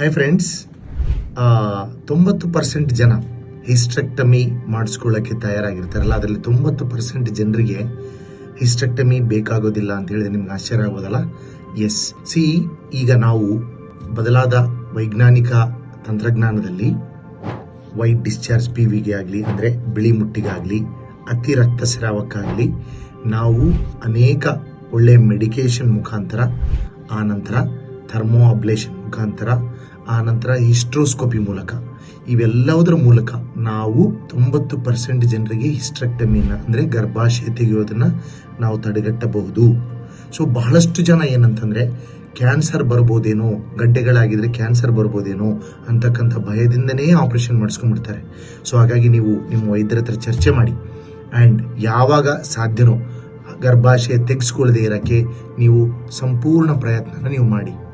Hi friends ತೊಂಬತ್ತು percent ಜನ hysterectomy ಮಾಡಿಸ್ಕೊಳ್ಳೋಕ್ಕೆ ತಯಾರಾಗಿರ್ತಾರಲ್ಲ, ಅದರಲ್ಲಿ ತೊಂಬತ್ತು ಪರ್ಸೆಂಟ್ ಜನರಿಗೆ ಹಿಸ್ಟ್ರೆಕ್ಟಮಿ ಬೇಕಾಗೋದಿಲ್ಲ ಅಂತ ಹೇಳಿದ್ರೆ ನಿಮ್ಗೆ ಆಶ್ಚರ್ಯ ಆಗೋದಲ್ಲ? ಎಸ್ ಸಿ ಈಗ ನಾವು ಬದಲಾದ ವೈಜ್ಞಾನಿಕ ತಂತ್ರಜ್ಞಾನದಲ್ಲಿ ವೈಟ್ ಡಿಸ್ಚಾರ್ಜ್ ಪಿ ವಿಗೆ ಆಗಲಿ, ಅಂದರೆ ಬಿಳಿ ಮುಟ್ಟಿಗಾಗಲಿ, ಅತಿ ರಕ್ತಸ್ರಾವಕ್ಕಾಗಲಿ, ನಾವು ಅನೇಕ ಒಳ್ಳೆ ಮೆಡಿಕೇಶನ್ ಮುಖಾಂತರ, ಆ ನಂತರ ಥರ್ಮೋ ಅಬ್ಲೇಷನ್ ಮುಖಾಂತರ ಆನಂತರ ನಂತರ ಹಿಸ್ಟ್ರೋಸ್ಕೋಪಿ ಮೂಲಕ. ಇವೆಲ್ಲವುದರ ಮೂಲಕ ನಾವು ತೊಂಬತ್ತು ಪರ್ಸೆಂಟ್ ಜನರಿಗೆ ಹಿಸ್ಟ್ರೆಕ್ಟಮಿನ ಅಂದರೆ ಗರ್ಭಾಶಯ ತೆಗೆಯೋದನ್ನ ನಾವು ತಡೆಗಟ್ಟಬಹುದು. ಸೊ ಬಹಳಷ್ಟು ಜನ ಏನಂತಂದ್ರೆ, ಕ್ಯಾನ್ಸರ್ ಬರ್ಬೋದೇನೋ, ಗಡ್ಡೆಗಳಾಗಿದ್ರೆ ಕ್ಯಾನ್ಸರ್ ಬರ್ಬೋದೇನೋ ಅಂತಕ್ಕಂಥ ಭಯದಿಂದನೇ ಆಪರೇಷನ್ ಮಾಡಿಸ್ಕೊಂಡ್ಬಿಡ್ತಾರೆ. ಸೊ ಹಾಗಾಗಿ ನೀವು ನಿಮ್ಮ ವೈದ್ಯರ ಹತ್ರ ಚರ್ಚೆ ಮಾಡಿ. ಆ್ಯಂಡ್ ಯಾವಾಗ ಸಾಧ್ಯನೋ, ಗರ್ಭಾಶಯ ತೆಗೆಸ್ಕೊಳ್ಳದೆ ಇರೋಕ್ಕೆ ನೀವು ಸಂಪೂರ್ಣ ಪ್ರಯತ್ನನ ನೀವು ಮಾಡಿ.